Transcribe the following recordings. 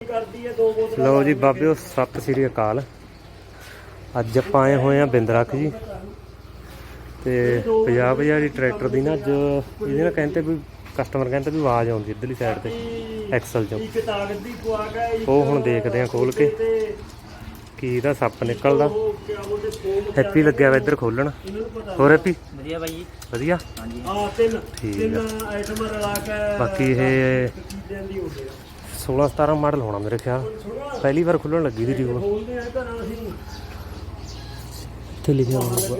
ਕਰਦੀ ਹੈ ਦੋ ਬੋਤਲਾਂ ਲਓ ਜੀ ਬਾਬਿਓ ਸਤਿ ਸ੍ਰੀ ਅਕਾਲ। ਅੱਜ ਆਪਾਂ ਆਏ ਹੋਏ ਆ ਬਿੰਦਰਖ ਜੀ। ਤੇ 50 50 ਦੀ ਟਰੈਕਟਰ ਦੀ ਨਾ ਅੱਜ ਇਹਦੇ ਨਾਲ ਕਹਿੰਦੇ ਵੀ ਕਸਟਮਰ ਕਹਿੰਦੇ ਵੀ ਆਵਾਜ਼ ਆਉਂਦੀ ਇਧਰਲੀ ਸਾਈਡ ਤੇ ਐਕਸਲ ਚੋਂ। ਇੱਕ ਤਾਕਤ ਦੀ ਉਹ ਹੁਣ ਦੇਖਦੇ ਆ ਖੋਲ ਕੇ। ਕੀ ਇਹਦਾ ਸੱਪ ਨਿਕਲਦਾ। ਹੈਪੀ ਲੱਗਿਆ ਵਾ ਇੱਧਰ ਖੋਲਣ। ਹੋਰ ਹੈਪੀ ਵਧੀਆ ਬਾਈ ਜੀ। ਵਧੀਆ? ਹਾਂਜੀ। ਹਾਂ ਤਿੰਨ ਠੀਕ ਤਿੰਨ ਆਈਟਮ ਰਲਾ ਕੇ ਬਾਕੀ ਇਹ 16 17 ਮਾਡਲ ਹੋਣਾ ਮੇਰੇ ਖਿਆਲ। ਪਹਿਲੀ ਵਾਰ ਖੁੱਲਣ ਲੱਗੀ ਦੀ ਟਿਊਬ ਆ ਇੱਥੇ ਲਿਖਿਆ ਹੋਊਗਾ।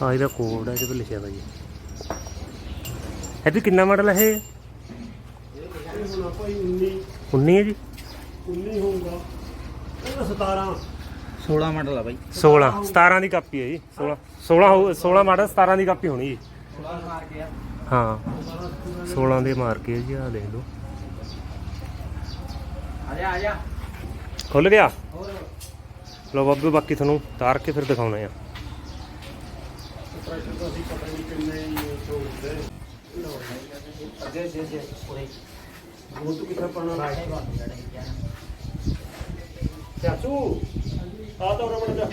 ਹਾਂ ਇਹਦਾ ਕੋਡ ਹੈ ਇਹਦੇ 'ਤੇ ਲਿਖਿਆ ਵਾ ਜੀ। ਇਹ ਵੀ ਕਿੰਨਾ ਮਾਡਲ ਹੈ ਇਹ? ਇਹ ਹੁਣ ਆਪਾਂ ਹੀ 19 19 ਹੈ ਜੀ। 19 ਹੋਊਗਾ ਇਹ 17 16 ਮਾਡਲ ਆ ਬਾਈ। 16 17 ਦੀ ਕਾਪੀ ਹੈ ਜੀ। 16 16 ਹੋ 16 ਮਾਡਲ 17 ਦੀ ਕਾਪੀ ਹੋਣੀ ਜੀ। 16 ਮਾਰ ਕੇ ਆ ਹਾਂ 16 ਦੇ ਮਾਰ ਕੇ ਜੀ ਆ ਦੇਖ ਲਓ। ਆ ਜਾ ਆ ਜਾ। ਖੁੱਲ ਗਿਆ? ਲਓ ਬਾਬੂ ਬਾਕੀ ਤੁਹਾਨੂੰ ਤਾਰ ਕੇ ਫਿਰ ਦਿਖਾਉਣਾ ਆ। ਪ੍ਰੈਸ਼ਰ ਤਾਂ ਅਸੀਂ ਪਤਾ ਨਹੀਂ ਕਿੰਨੇ ਹੀ ਛੋੜਦੇ ਅੱਗੇ ਅੱਗੇ ਅੱਗੇ ਉਰੇ। ਉਹ ਤੋਂ ਕਿੱਥੇ ਪਾਣਾ ਚਾਚੂ ਆ ਤਾਂ ਰਮਣ ਜਾ।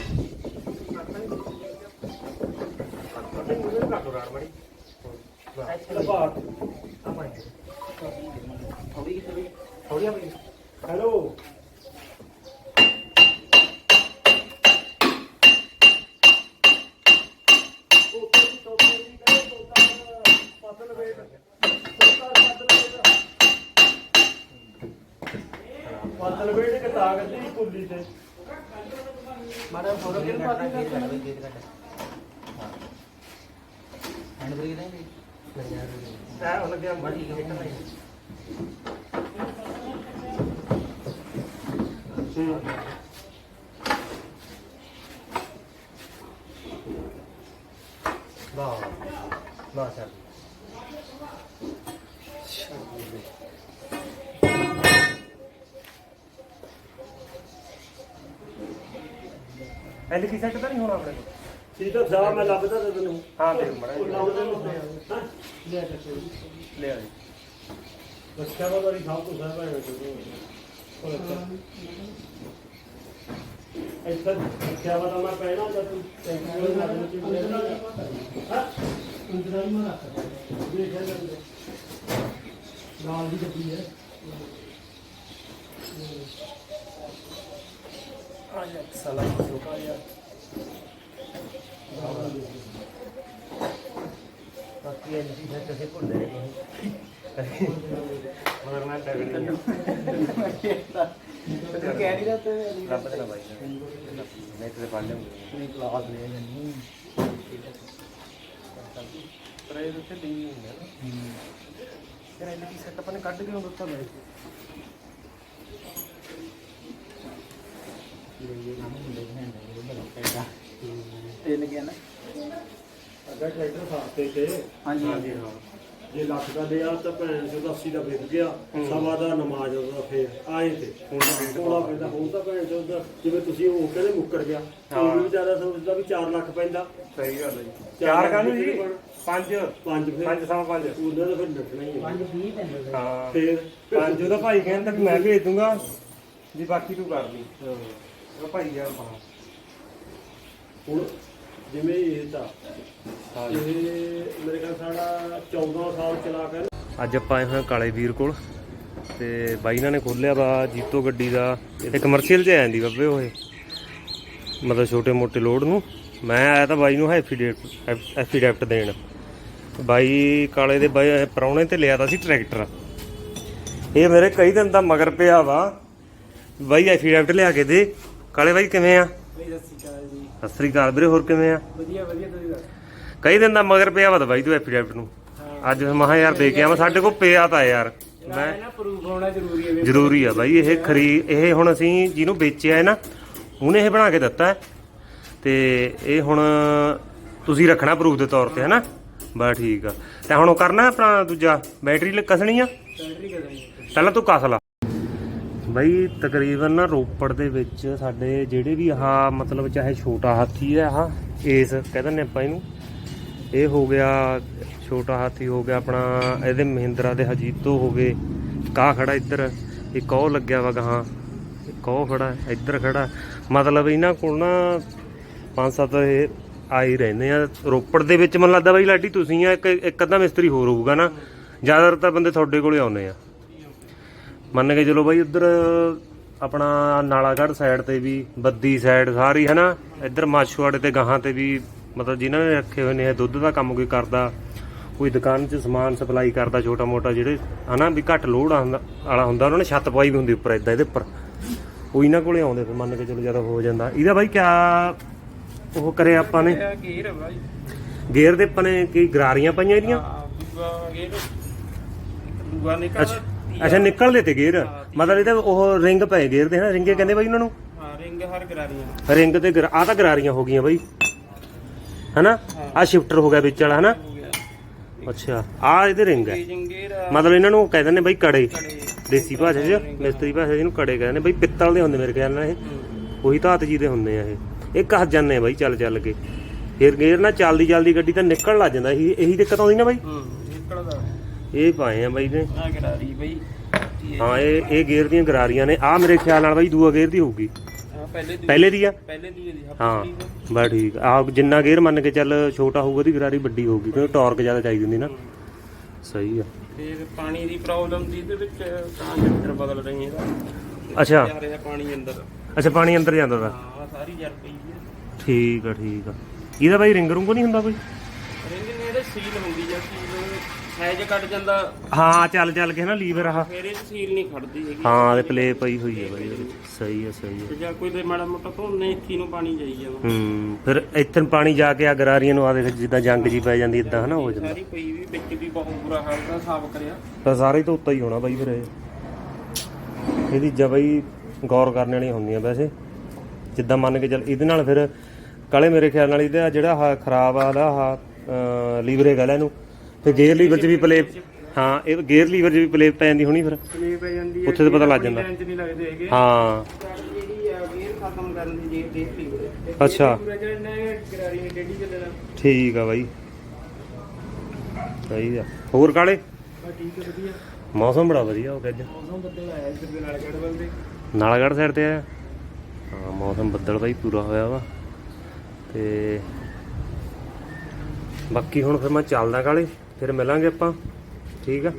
ਹੈਲੋ ਪਤਲ ਵੇੜੇ ਕੇ ਤਾਕਤ ਦੀ ਕੁੱਲੀ ਤੇ। ਮਾੜਾ ਫੋਟੋ ਕਿਨ ਪਾਤੀ? ਕਰ ਹੈਂਡ ਬ੍ਰੇਕ ਨਹੀਂ? ਐ ਹੁਣ ਲੱਗਿਆ ਬੜੀ ਹਿੱਟ ਨਹੀਂ। ਵਾਹ। ਵਾਹ ਸਰ। ਐਲ ਕੀ ਸੈੱਟ ਤਾਂ ਨਹੀਂ ਹੋਣਾ ਆਪਣੇ ਕੋਲ? ਤਾਂ ਜਾ ਮੈਂ ਲੱਭਦਾ ਤੇ ਤੈਨੂੰ। ਹਾਂ ਉਹ ਮੜਾ ਨੂੰ ਲੈ ਕੇ ਲੈ ਆ ਜੀ। ਬੱਚਾ ਵਾਲੀ ਸਭ ਤੋਂ ਸਾਰਾ ਹੈ। ਇੱਥੇ ਵਾ ਤਾਂ ਮੈਂ ਕਹਿਣਾ ਜਦ ਤੂੰ। ਟੈਂਕੀ ਨਾਲ ਲੱਗ ਕੇ ਹਾਂ ਅੰਦਰਾਂ ਹੀ ਮਾਰਾ ਦੇਖ ਲੈ ਨਾਲ ਦੀ ਗੱਡੀ ਹੈ। ਆ ਜਾ ਸਲਾਮ। ਲੋਕਾ ਯਾਰ ਕੀ ਸੈੱਟ ਸੇ ਭੁੱਲ ਰਹੇ ਨਹੀਂ ਮਗਰ ਮੈਂ ਟੈਗ ਨਹੀਂ ਤੈਨੂੰ ਕਹਿ ਨਹੀਂ ਰਹਤੇ ਰੱਬ ਦੇ ਨਾ ਬਾਈ ਮੈਂ ਤੇ ਪੜ ਲਿਆ ਨਹੀਂ ਕਲਾਸ ਲੈ ਨਹੀਂ ਪਰ ਇਹ ਲਿੰਕ ਨਹੀਂ ਹੁੰਦਾ ਨਾ। ਫਿਰ ਐਲ ਕੀ ਸੈੱਟ ਆਪਾਂ ਨੇ ਕੱਢ ਕੇ ਉਹ ਦਿੱਤਾ ਮੈਂ ਤਿੰਨ ਗਿਆ ਨਾ। ਅਗਰ ਟਰੈਕਟਰ ਖਾਤੇ ਤੇ ਹਾਂਜੀ ਹਾਂਜੀ। ਹਾਂ ਜੇ ਲੱਖ ਦਾ ਲਿਆ ਤਾਂ ਭੈਣ ਚੋਦ 80 ਦਾ ਵਿਕ ਗਿਆ। ਸਵਾ ਦਾ ਨਮਾਜ਼ ਉਹਦਾ ਫੇਰ ਆਏ ਤੇ। ਤਾਂ ਥੋੜਾ ਪੈਂਦਾ ਹੁਣ ਤਾਂ ਭੈਣ ਚੋਦ ਦਾ ਜਿਵੇਂ ਤੁਸੀਂ ਉਹ ਕਹਿੰਦੇ ਮੁੱਕਰ ਗਿਆ। ਹਾਂ। ਉਹ ਵੀ ਜ਼ਿਆਦਾ ਸੋਚਦਾ ਵੀ 4 ਲੱਖ ਪੈਂਦਾ। ਸਹੀ ਗੱਲ ਹੈ ਜੀ। ਚਾਰ ਕਾਨੂੰ ਜੀ? ਪੰਜ। ਪੰਜ ਫਿਰ। ਪੰਜ ਸਵਾ ਪੰਜ। ਉਹਨਾਂ ਦਾ ਫਿਰ ਨੱਠਣਾ ਹੀ ਹੈ। 20 ਪੈਂਦੇ। ਹਾਂ। ਫੇਰ ਪੰਜ ਉਹਦਾ ਭਾਈ ਕਹਿੰਦਾ ਕਿ ਮੈਂ ਭੇਜ ਦੂੰਗਾ। ਜੀ ਬਾਕੀ ਤੂੰ ਕਰ ਲਈ। ਉਹ ਭਾਈ ਯਾਰ ਪਾ ਹੁਣ ਜਿਵੇਂ ਇਹ ਤਾਂ। ਇਹ ਮੇਰੇ ਖਿਆਲ ਸਾਡਾ 14 ਸਾਲ ਚਲਾ ਕੇ ਅੱਜ ਆਪਾਂ ਆਏ ਹਾਂ ਕਾਲੇ ਵੀਰ ਕੋਲ ਤੇ ਬਾਈ ਇਹਨਾਂ ਨੇ ਖੋਲਿਆ ਵਾ ਜੀਤੋ ਗੱਡੀ ਦਾ। ਇਹ ਕਮਰਸ਼ੀਅਲ 'ਚ ਆ ਜਾਂਦੀ ਬੱਬੇ ਉਹ ਇਹ। ਮਤਲਬ ਛੋਟੇ ਮੋਟੇ ਲੋਡ ਨੂੰ। ਮੈਂ ਆਇਆ ਤਾਂ ਬਾਈ ਨੂੰ ਐਫੀਡੇਟ ਐਫੀਡੈਪਟ ਦੇਣ। ਬਾਈ ਕਾਲੇ ਦੇ ਬਾਈ ਪਰੌਣੇ ਤੇ ਲਿਆ ਤਾਂ ਸੀ ਟਰੈਕਟਰ। ਇਹ ਮੇਰੇ ਕਈ ਦਿਨ ਦਾ ਮਗਰ ਪਿਆ ਵਾ। ਬਾਈ ਐਫੀਡੈਪਟ ਲਿਆ ਕੇ ਦੇ। ਕਾਲੇ ਬਾਈ ਕਿਵੇਂ ਆ? ਬਈ ਸਤਿ ਸ਼੍ਰੀ ਅਕਾਲ ਵੀਰੇ ਹੋਰ ਕਿਵੇਂ ਆ? ਵਧੀਆ ਵਧੀਆ ਤੁਸੀਂ ਦੱਸੋ? ਕਈ ਦਿਨ ਦਾ ਮਗਰ ਪਿਆ ਵਾ ਬਾਈ ਤੂੰ ਐਫੀਡੈਪਟ ਨੂੰ। ਅੱਜ ਮਹਾ ਯਾਰ ਦੇ ਕੇ ਆਵਾਂ ਸਾਡੇ ਕੋਲ ਪਿਆ ਤਾਂ ਯਾਰ। ਮੈਂ ਨਾ ਪ੍ਰੂਫ ਹੋਣਾ ਜ਼ਰੂਰੀ ਹੈ ਜ਼ਰੂਰੀ ਆ ਬਾਈ ਇਹ ਖਰੀ ਇਹ ਹੁਣ ਅਸੀਂ ਜਿਹਨੂੰ ਵੇਚਿਆ ਹੈ ਨਾ ਉਹਨੇ ਇਹ ਬਣਾ ਕੇ ਦਿੱਤਾ ਹੈ। ਤੇ ਇਹ ਹੁਣ ਤੁਸੀਂ ਰੱਖਣਾ ਪ੍ਰੂਫ ਦੇ ਤੌਰ ਤੇ ਹੈ ਨਾ? ਬਸ ਠੀਕ ਆ। ਤੇ ਹੁਣ ਉਹ ਕਰਨਾ ਆਪਣਾ ਦੂਜਾ? ਬੈਟਰੀ ਲ- ਕਸਣੀ ਆ? ਬੈਟਰੀ ਕਦਣੀ ਪਹਿਲਾਂ ਤੂੰ ਕਸ ਲਾ। ਬਾਈ ਤਕਰੀਬਨ ਨਾ ਰੋਪੜ ਦੇ ਵਿੱਚ ਸਾਡੇ ਜਿਹੜੇ ਵੀ ਆਹ ਮਤਲਬ ਚਾਹੇ ਛੋਟਾ ਹਾਥੀ ਹੈ, ਆਹ ਏਸ ਕਹਿ ਦਿੰਦੇ ਆਪਾਂ ਇਹਨੂੰ। ਇਹ ਹੋ ਗਿਆ, ਛੋਟਾ ਹਾਥੀ ਹੋ ਗਿਆ ਆਪਣਾ, ਇਹਦੇ ਮਹਿੰਦਰਾ ਦੇ ਹਜੀਤੋ ਹੋ ਗਏ। ਕਾ ਖੜਾ ਇੱਧਰ, ਇੱਕ ਉਹ ਲੱਗਿਆ ਵਾ ਗਾਹਾਂ। ਇੱਕ ਉਹ ਖੜਾ, ਇੱਧਰ ਖੜਾ। ਮਤਲਬ ਇਹਨਾਂ ਕੋਲ ਨਾ ਪੰਜ ਸੱਤ ਇਹ ਆਈ ਰਹਿੰਦੇ ਆ। ਰੋਪੜ ਦੇ ਵਿੱਚ ਮੈਨੂੰ ਲੱਗਦਾ ਬਾਈ ਲਾਡੀ ਤੁਸੀਂ ਆ, ਇੱਕ ਇੱਕ ਅੱਧਾ ਮਿਸਤਰੀ ਹੋਰ ਹੋਊਗਾ ਨਾ। ਜ਼ਿਆਦਾਤਰ ਤਾਂ ਬੰਦੇ ਤੁਹਾਡੇ ਕੋਲੇ ਆਉਂਦੇ ਆ। ਮੰਨ ਕੇ ਚਲੋ ਬਾਈ ਉੱਧਰ ਆਪਣਾ ਨਾਲਾਗੜ੍ਹ ਸਾਈਡ ਤੇ ਵੀ ਬੱਦੀ ਸਾਈਡ ਸਾਰੀ ਹੈ ਨਾ ਇੱਧਰ ਮਾਛੂਆੜੇ ਤੇ ਗਾਹਾਂ ਤੇ ਵੀ ਮਤਲਬ ਜਿਨ੍ਹਾਂ ਨੇ ਰੱਖੇ ਹੋਏ ਨੇ ਇਹ ਦੁੱਧ ਦਾ ਕੰਮ ਕੋਈ ਕਰਦਾ ਕੋਈ ਦੁਕਾਨ 'ਚ ਸਮਾਨ ਸਪਲਾਈ ਕਰਦਾ ਛੋਟਾ ਮੋਟਾ ਜਿਹੜੇ ਹਨਾ ਵੀ ਘੱਟ ਲੋਡ ਵਾਲਾ ਹੁੰਦਾ ਉਹਨਾਂ ਨੇ ਛੱਤ ਪਵਾਈ ਵੀ ਹੁੰਦੀ ਉੱਪਰ ਇਦਾਂ ਇਹਦੇ ਉੱਪਰ। ਉਹ ਇਹਨਾਂ ਕੋਲੇ ਆਉਂਦੇ ਫਿਰ ਮੰਨ ਕੇ ਚਲੋ ਜ਼ਿਆਦਾ ਹੋ ਜਾਂਦਾ। ਇਹਦਾ ਬਾਈ ਕਿਆ ਉਹ ਕਰਿਆ ਆਪਾਂ ਨੇ? ਗੇਰ ਬਾਈ। ਗੇਅਰ ਦੇ ਆਪਾਂ ਨੇ ਕੀ ਗਰਾਰੀਆਂ ਪਾਈਆਂ ਇਹਦੀਆਂ? ਦੂਆ ਨਿਕਲ ਅੱਛਾ ਨਿਕਲਦੇ ਤੇ ਗੇਅਰ। ਮਤਲਬ ਇਹਦਾ ਉਹ ਰਿੰਗ ਪਏ ਗੇਅਰ ਦੇ ਹਨਾ ਰਿੰਗੇ ਕਹਿੰਦੇ ਬਾਈ ਉਹਨਾਂ ਨੂੰ? ਹਾਂ ਰਿੰਗ ਹਰ ਕਰਾਰੀਆਂ ਰਿੰਗ ਤੇ ਆ ਤਾਂ ਗਰਾਰੀਆਂ ਹੋ ਗਈਆਂ ਬਾਈ। ਹਨਾ? ਆ ਸ਼ਿਫਟਰ ਹੋ ਗਿਆ ਵਿੱਚ ਵਾਲਾ ਹਨਾ? ਹੋ ਗਿਆ ਅੱਛਾ ਆ ਇਹਦੇ ਰਿੰਗ ਹੈ। ਗੇਰ ਮਤਲਬ ਇਹਨਾਂ ਨੂੰ ਕਹਿੰਦੇ ਨੇ ਬਾਈ ਕੜੇ। ਦੇਸੀ ਭਾਸ਼ਾ 'ਚ ਮਿਸਤਰੀ ਭਾਸ਼ਾ 'ਚ ਇਹਨੂੰ ਕੜੇ ਕਹਿੰਦੇ ਨੇ। ਬਾਈ ਪਿੱਤਲ ਦੇ ਹੁੰਦੇ ਮੇਰੇ ਖਿਆਲ ਨਾਲ ਇਹ। ਉਹੀ ਧਾਤ ਜੀ ਦੇ ਹੁੰਦੇ ਆ ਇਹ। ਇਹ ਕੱਸ ਜਾਂਦੇ ਆ ਬਾਈ ਚੱਲ ਚੱਲ ਕੇ। ਫਿਰ ਗੇਅਰ ਨਾਲ ਚੱਲਦੀ ਚੱਲਦੀ ਗੱਡੀ ਤਾਂ ਨਿਕਲ ਲੱਗ ਜਾਂਦਾ ਇਹੀ ਇਹੀ ਦਿੱਕਤ ਆਉਂਦੀ ਨਾ ਬਾਈ? ਹੂੰ ਨਿਕਲਦਾ। ਇਹ ਪਾਏ ਆ ਬਾਈ ਨੇ। ਆ ਕਰਾਰੀ ਬਾਈ। ਹਾਂ ਇਹ ਇਹ ਗੇਅਰ ਦੀਆਂ ਗਰਾਰੀਆਂ ਨੇ। ਆ ਮੇਰੇ ਖਿਆਲ ਨਾਲ ਬਾਈ ਦੂਆ ਗੇਅਰ ਦੀ ਹੋਊਗੀ। ਪਹਿਲੇ ਦੀ। ਪਹਿਲੇ ਦੀ ਆ? ਪਹਿਲੇ ਦੀ ਇਹਦੀ ਹਾਂ ਬਸ ਠੀਕ। ਆ ਜਿੰਨਾ ਗੇਅਰ ਮੰਨ ਕੇ ਚੱਲ ਛੋਟਾ ਹੋਊਗਾ ਉਹਦੀ ਗਰਾਰੀ ਵੱਡੀ ਹੋਊਗੀ ਕਿਉਂਕਿ ਟਾਰਕ ਜ਼ਿਆਦਾ ਚਾਹੀਦੀ ਹੁੰਦੀ ਨਾ। ਸਹੀ ਆ। ਫਿਰ ਪਾਣੀ ਦੀ ਪ੍ਰੋਬਲਮ ਦੀ ਇਹਦੇ ਵਿੱਚ ਤਾਂ ਜੰਟਰ ਬਦਲ ਰਹੇ ਇਹਦਾ ਅੱਛਾ। ਜਾ ਰਿਹਾ ਪਾਣੀ ਅੰਦਰ। ਅੱਛਾ ਪਾਣੀ ਅੰਦਰ ਜਾਂਦਾ ਦਾ ਹਾਂ ਸਾਰੀ ਜਰ ਪਈ ਹੈ ਠੀਕ ਆ ਠੀਕ ਆ। ਇਹਦਾ ਬਾਈ ਰਿੰਗ ਰੁੰਗ ਨਹੀਂ ਹੁੰਦਾ ਕੋਈ? ਰਿੰਗ ਨੇ ਇਹਦੇ ਸੀਲ ਹੁੰਦੀ ਜਾਂ ਸੀਲ। ਸਾਈਜ਼ ਕੱਟ ਜਾਂਦਾ। ਹਾਂ ਚੱਲ ਚੱਲ ਕੇ ਨਾ ਲੀਵਰ ਆ ਫਿਰ ਇਹ ਸੀਲ ਨਹੀਂ ਖੜਦੀ ਹੈਗੀ। ਹਾਂ ਤੇ ਪਲੇ ਪਈ ਹੋਈ ਹੈ ਬਾਈ ਇਹਦੇ ਵਿੱਚ। ਸਹੀ ਆ ਸਹੀ ਆ ਤੇ ਜਾਂ ਕੋਈ ਦੇ ਮਾੜਾ ਮੋਟਾ ਧੋਨੇ ਇੱਥੀ ਨੂੰ ਪਾਣੀ ਜਾਈ ਜਾਂਦਾ ਹੂੰ ਫਿਰ ਇੱਥੇ ਨੂੰ ਪਾਣੀ ਜਾ ਕੇ ਆ ਗਰਾਰੀਆਂ ਨੂੰ ਆ ਦੇਖ ਜਿੱਦਾਂ ਜੰਗ ਜੀ ਪੈ ਜਾਂਦੀ ਇਦਾਂ ਹਨਾ ਹੋ ਜਾਂਦਾ। ਸਾਰੀ ਪਈ ਵੀ ਵਿੱਚ ਵੀ ਬਹੁਤ ਬੁਰਾ ਹਾਲ ਦਾ ਸਾਫ਼ ਕਰਿਆ। ਤਾਂ ਸਾਰੇ ਤੋਂ ਉੱਤਾ ਹੀ ਹੋਣਾ ਬਾਈ ਫਿਰ ਇਹ। ਇਹਦੀ ਜਾਂ ਬਾਈ ਗੌਰ ਕਰਨ ਵਾਲੀਆਂ ਹੁੰਦੀਆਂ ਵੈਸੇ। ਜਿੱਦਾਂ ਮੰਨ ਕੇ ਚੱਲ ਇਹਦੇ ਨਾਲ ਫਿਰ ਕਾਲੇ ਮੇਰੇ ਖਿਆਲ ਨਾਲ ਇਹਦਾ ਜਿਹੜਾ ਆਹ ਖਰਾਬ ਆ ਦਾ ਆਹ ਲੀਵਰ ਹੈਗਾ ਲੈ ਇਹਨੂੰ। ਤੇ ਗੇਅਰ ਲੀਵਰ 'ਚ ਵੀ ਪਲੇ ਹਾਂ ਇਹ ਗੇਅਰ ਲੀਵਰ 'ਚ ਵੀ ਪਲੇ ਪੈ ਜਾਂਦੀ ਹੋਣੀ ਫਿਰ। ਪਲੇ ਪੈ ਜਾਂਦੀ ਉੱਥੇ ਤਾਂ ਪਤਾ ਲੱਗ ਜਾਂਦਾ। ਟੈਂਚ ਨਹੀਂ ਲੱਗਦੇ ਹੈਗੇ। ਹਾਂ। ਜਿਹੜੀ ਆ ਗੇਅਰ ਖਤਮ ਕਰਨ ਦੀ ਜੇ ਦੇਖ ਲਈ ਅੱਛਾ। ਠੀਕ ਆ ਬਾਈ। ਸਹੀ ਆ। ਹੋਰ ਕਾਲੇ? ਬਸ ਠੀਕ ਹੈ ਵਧੀਆ। ਮੌਸਮ ਬੜਾ ਵਧੀਆ ਹੋ ਗਿਆ ਅੱਜ। ਮੌਸਮ ਬੱਦਲ ਆਇਆ ਇੱਧਰ ਦੇ ਨਾਲ ਗੜਬਲ ਦੇ ਨਾਲਾਗੜ੍ਹ ਸਾਈਡ ਤੇ ਆਇਆ? ਹਾਂ ਮੌਸਮ ਬੱਦਲ ਬਾਈ ਪੂਰਾ ਹੋਇਆ ਵਾ। ਤੇ ਬਾਕੀ ਹੁਣ ਫਿਰ ਮੈਂ ਚੱਲਦਾ ਕਾਲੇ। ਫਿਰ ਮਿਲਾਂਗੇ ਆਪਾਂ ਠੀਕ ਆ?